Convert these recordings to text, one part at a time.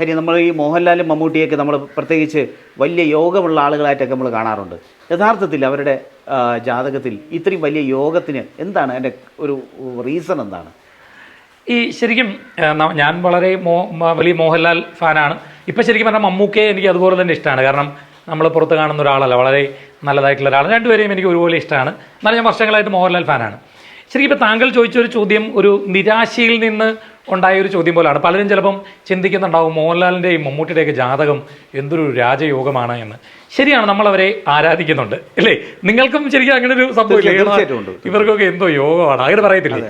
കാര്യം നമ്മൾ ഈ മോഹൻലാലും മമ്മൂട്ടിയൊക്കെ നമ്മൾ പ്രത്യേകിച്ച് വലിയ യോഗമുള്ള ആളുകളായിട്ടൊക്കെ നമ്മൾ കാണാറുണ്ട്. യഥാർത്ഥത്തിൽ അവരുടെ ജാതകത്തിൽ ഇത്രയും വലിയ യോഗത്തിന് എന്താണ് അതിന്റെ ഒരു റീസൺ എന്താണ്? ഈ ശരിക്കും ഞാൻ വളരെ മ- വലിയ മോഹൻലാൽ ഫാനാണ്. ഇപ്പം ശരിക്കും പറഞ്ഞാൽ മമ്മൂക്കയെ എനിക്ക് അതുപോലെ തന്നെ ഇഷ്ടമാണ്. കാരണം നമ്മൾ പുറത്ത് കാണുന്ന ഒരാളല്ല വളരെ നല്ലതായിട്ടുള്ള ഒരാൾ രണ്ടുപേരെയും എനിക്ക് ഒരുപോലെ ഇഷ്ടമാണ്. എന്നാലും ഞാൻ വർഷങ്ങളായിട്ട് മോഹൻലാൽ ഫാനാണ്. ശരിക്കും ഇപ്പോൾ താങ്കൾ ചോദിച്ചൊരു ചോദ്യം ഒരു നിരാശയിൽ നിന്ന് ഉണ്ടായ ഒരു ചോദ്യം പോലെയാണ് പലരും ചിലപ്പം ചിന്തിക്കുന്നുണ്ടാവും മോഹൻലാലിന്റെയും മമ്മൂട്ടിയുടെയൊക്കെ ജാതകം എന്തൊരു രാജയോഗമാണ് എന്ന്. ശരിയാണ് നമ്മൾ അവരെ ആരാധിക്കുന്നുണ്ട് അല്ലേ? നിങ്ങൾക്കും ശരിക്കും അങ്ങനെ ഒരു സംഭവം ഇല്ലേ? ഇവർക്കൊക്കെ എന്തോ യോഗമാണ് അങ്ങനെ പറയത്തില്ലേ?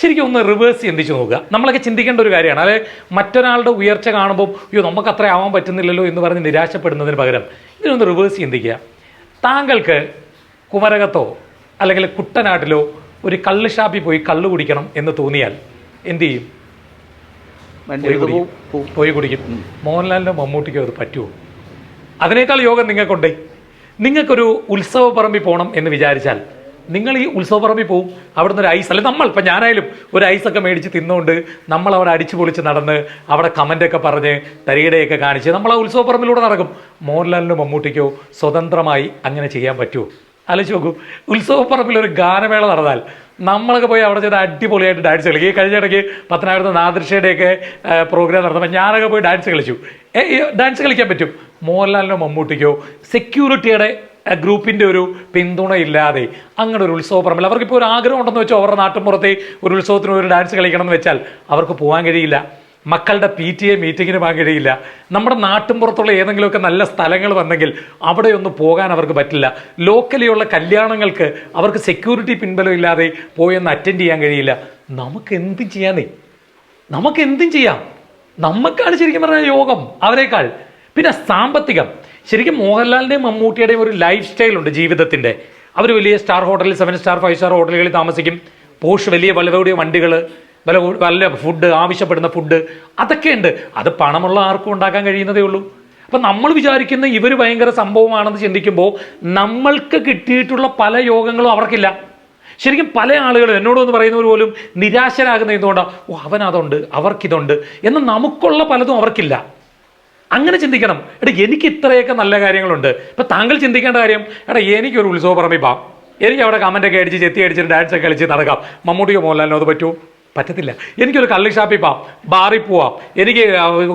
ശരിക്കും ഒന്ന് റിവേഴ്സ് ചിന്തിച്ച് നോക്കുക. നമ്മളൊക്കെ ചിന്തിക്കേണ്ട ഒരു കാര്യമാണ് അല്ലെ? മറ്റൊരാളുടെ ഉയർച്ച കാണുമ്പോൾ അയ്യോ നമുക്ക് അത്ര ആവാൻ പറ്റുന്നില്ലല്ലോ എന്ന് പറഞ്ഞ് നിരാശപ്പെടുന്നതിന് പകരം ഇതിനൊന്ന് റിവേഴ്സ് ചിന്തിക്കുക. താങ്കൾക്ക് കുമരകത്തോ അല്ലെങ്കിൽ കുട്ടനാട്ടിലോ ഒരു കള്ള് ഷാപ്പിൽ പോയി കള്ള് കുടിക്കണം എന്ന് തോന്നിയാൽ എന്ത് ചെയ്യും? പോയി കുടിക്കും. മോഹൻലാലിനോ മമ്മൂട്ടിക്കോ അത് പറ്റുമോ? അതിനേക്കാൾ യോഗം നിങ്ങൾക്കുണ്ടേ. നിങ്ങൾക്കൊരു ഉത്സവ പറമ്പിൽ പോകണം എന്ന് വിചാരിച്ചാൽ നിങ്ങൾ ഈ ഉത്സവ പറമ്പിൽ പോവും. അവിടുന്ന് ഒരു ഐസ് അല്ലെങ്കിൽ നമ്മൾ ഇപ്പം ഞാനായാലും ഒരു ഐസൊക്കെ മേടിച്ച് തിന്നുകൊണ്ട് നമ്മൾ അവിടെ അടിച്ചു പൊളിച്ച് നടന്ന് അവിടെ കമന്റൊക്കെ പറഞ്ഞ് തരികടയൊക്കെ കാണിച്ച് നമ്മൾ ആ ഉത്സവപ്പറമ്പിലൂടെ നടക്കും. മോഹൻലാലിനോ മമ്മൂട്ടിക്കോ സ്വതന്ത്രമായി അങ്ങനെ ചെയ്യാൻ പറ്റുമോ? ആലോചിച്ച് നോക്കൂ. ഉത്സവപ്പറമ്പിൽ ഒരു ഗാനമേള നടന്നാൽ നമ്മളൊക്കെ പോയി അവിടെ ചെന്ന് അടിപൊളിയായിട്ട് ഡാൻസ് കളിക്കും. ഈ കഴിഞ്ഞ ഇടയ്ക്ക് പത്തനാപുരത്ത് നാദൃശയുടെയൊക്കെ പ്രോഗ്രാം നടന്നപ്പോൾ ഞാനൊക്കെ പോയി ഡാൻസ് കളിച്ചു. ഡാൻസ് കളിക്കാൻ പറ്റും? മോഹൻലാലിനോ മമ്മൂട്ടിക്കോ സെക്യൂരിറ്റിയുടെ ഗ്രൂപ്പിന്റെ ഒരു പിന്തുണ ഇല്ലാതെ അങ്ങനെ ഒരു ഉത്സവ പറമ്പിൽ അവർക്കിപ്പോൾ ഒരു ആഗ്രഹം ഉണ്ടെന്ന് വെച്ചാൽ അവരുടെ നാട്ടിൻപുറത്തെ ഒരു ഉത്സവത്തിന് ഒരു ഡാൻസ് കളിക്കണം എന്ന് വെച്ചാൽ അവർക്ക് പോകാൻ കഴിയില്ല. മക്കളുടെ പി ടി എ മീറ്റിങ്ങിന് കഴിയില്ല നമ്മുടെ നാട്ടിൻപുറത്തുള്ള ഏതെങ്കിലുമൊക്കെ നല്ല സ്ഥലങ്ങൾ വന്നെങ്കിൽ അവിടെയൊന്നും പോകാൻ അവർക്ക് പറ്റില്ല. ലോക്കലിയുള്ള കല്യാണങ്ങൾക്ക് അവർക്ക് സെക്യൂരിറ്റി പിൻബലം ഇല്ലാതെ പോയൊന്ന് അറ്റൻഡ് ചെയ്യാൻ കഴിയില്ല. നമുക്ക് എന്തും ചെയ്യാന്നേ നമുക്ക് എന്തും ചെയ്യാം. നമുക്കാണ് ശരിക്കും പറഞ്ഞാൽ യോഗം അവരെക്കാൾ. പിന്നെ സാമ്പത്തികം. ശരിക്കും മോഹൻലാലിന്റെയും മമ്മൂട്ടിയുടെയും ഒരു ലൈഫ് സ്റ്റൈലുണ്ട് ജീവിതത്തിന്റെ അവർ വലിയ സ്റ്റാർ ഹോട്ടലിൽ സെവൻ സ്റ്റാർ ഫൈവ് സ്റ്റാർ ഹോട്ടലുകളിൽ താമസിക്കും. പോഷ് വലിയ വളരെ വണ്ടികൾ വില വല്ല ഫുഡ് ആവശ്യപ്പെടുന്ന ഫുഡ് അതൊക്കെയുണ്ട്. അത് പണമുള്ള ആർക്കും ഉണ്ടാക്കാൻ കഴിയുന്നതേ ഉള്ളൂ. അപ്പം നമ്മൾ വിചാരിക്കുന്ന ഇവർ ഭയങ്കര സംഭവമാണെന്ന് ചിന്തിക്കുമ്പോൾ നമ്മൾക്ക് കിട്ടിയിട്ടുള്ള പല യോഗങ്ങളും അവർക്കില്ല. ശരിക്കും പല ആളുകളും എന്നോടൊന്ന് പറയുന്നവർ പോലും നിരാശരാകുന്ന എന്തുകൊണ്ടാണ് ഓ അവനതുണ്ട് അവർക്കിതുണ്ട് എന്ന് നമുക്കുള്ള പലതും അവർക്കില്ല. അങ്ങനെ ചിന്തിക്കണം. എടാ എനിക്ക് ഇത്രയൊക്കെ നല്ല കാര്യങ്ങളുണ്ട്. ഇപ്പം താങ്കൾ ചിന്തിക്കേണ്ട കാര്യം എടാ എനിക്കൊരു ഉത്സവ പറമ്പിപ്പാം എനിക്ക് അവിടെ കമന്റൊക്കെ അടിച്ച് ചെത്തി അടിച്ചിട്ട് ഡാൻസൊക്കെ കളിച്ച് നടക്കാം. മമ്മൂട്ടിയോ മോഹൻലാലിനോ അത് പറ്റുമോ? പറ്റത്തില്ല. എനിക്കൊരു കള്ളി ഷാപ്പിൽ പോവാം ബാറിൽ പോവാം എനിക്ക്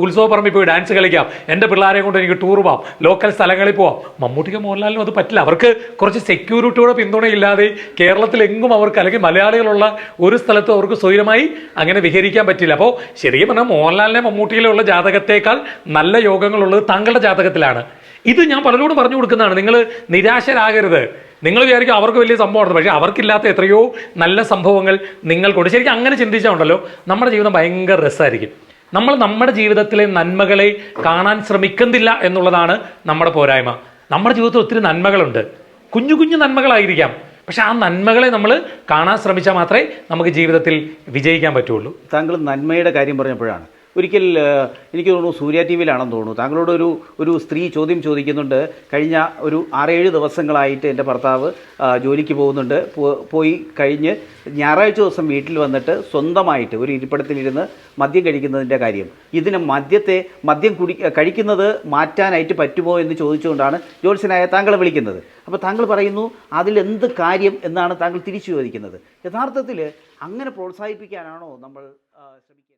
ഉത്സവ പറമ്പിൽ പോയി ഡാൻസ് കളിക്കാം എന്റെ പിള്ളേരെ കൊണ്ട് എനിക്ക് ടൂർ പോവാം ലോക്കൽ സ്ഥലങ്ങളിൽ പോവാം. മമ്മൂട്ടിക്ക് മോഹൻലാലിനും അത് പറ്റില്ല. അവർക്ക് കുറച്ച് സെക്യൂരിറ്റിയുടെ പിന്തുണയില്ലാതെ കേരളത്തിലെങ്ങും അവർക്ക് അല്ലെങ്കിൽ മലയാളികളുള്ള ഒരു സ്ഥലത്തും അവർക്ക് സ്വൈരമായി അങ്ങനെ വിഹരിക്കാൻ പറ്റില്ല. അപ്പോൾ ശരിക്കും പറഞ്ഞാൽ മോഹൻലാലിനെ മമ്മൂട്ടിയിലുള്ള ജാതകത്തേക്കാൾ നല്ല യോഗങ്ങളുള്ളത് താങ്കളുടെ ജാതകത്തിലാണ്. ഇത് ഞാൻ പലരോടും പറഞ്ഞു കൊടുക്കുന്നതാണ്. നിങ്ങൾ നിരാശരാകരുത്. നിങ്ങൾ വിചാരിക്കും അവർക്ക് വലിയ സംഭവമാണ് പക്ഷേ അവർക്കില്ലാത്ത എത്രയോ നല്ല സംഭവങ്ങൾ നിങ്ങൾക്കുണ്ട് ശരിക്കും അങ്ങനെ ചിന്തിച്ചാൽ ഉണ്ടല്ലോ നമ്മുടെ ജീവിതം ഭയങ്കര രസമായിരിക്കും. നമ്മൾ നമ്മുടെ ജീവിതത്തിലെ നന്മകളെ കാണാൻ ശ്രമിക്കുന്നില്ല എന്നുള്ളതാണ് നമ്മുടെ പോരായ്മ. നമ്മുടെ ജീവിതത്തിൽ ഒത്തിരി നന്മകളുണ്ട്. കുഞ്ഞു കുഞ്ഞു നന്മകളായിരിക്കാം. പക്ഷെ ആ നന്മകളെ നമ്മൾ കാണാൻ ശ്രമിച്ചാൽ മാത്രമേ നമുക്ക് ജീവിതത്തിൽ വിജയിക്കാൻ പറ്റുള്ളൂ. താങ്കൾ നന്മയുടെ കാര്യം പറഞ്ഞപ്പോഴാണ് ഒരിക്കൽ എനിക്ക് തോന്നുന്നു സൂര്യ ടി വിയിലാണെന്ന് തോന്നുന്നു. താങ്കളോട് ഒരു ഒരു സ്ത്രീ ചോദ്യം ചോദിക്കുന്നുണ്ട്. കഴിഞ്ഞ ഒരു ആറേഴ് ദിവസങ്ങളായിട്ട് എന്റെ ഭർത്താവ് ജോലിക്ക് പോകുന്നുണ്ട്. പോയി കഴിഞ്ഞ് ഞായറാഴ്ച ദിവസം വീട്ടിൽ വന്നിട്ട് സ്വന്തമായിട്ട് ഒരു ഇരിപ്പിടത്തിലിരുന്ന് മദ്യം കഴിക്കുന്നതിന്റെ കാര്യം. ഇതിന് മദ്യത്തെ മദ്യം കുടി കഴിക്കുന്നത് മാറ്റാനായിട്ട് പറ്റുമോ എന്ന് ചോദിച്ചുകൊണ്ടാണ് ജോത്സ്യനായ താങ്കളെ വിളിക്കുന്നത്. അപ്പോൾ താങ്കൾ പറയുന്നു അതിലെന്ത് കാര്യം എന്നാണ് താങ്കൾ തിരിച്ചു ചോദിക്കുന്നത്? യഥാർത്ഥത്തിൽ അങ്ങനെ പ്രോത്സാഹിപ്പിക്കാനാണോ നമ്മൾ ആ, ശ്രമിക്കുക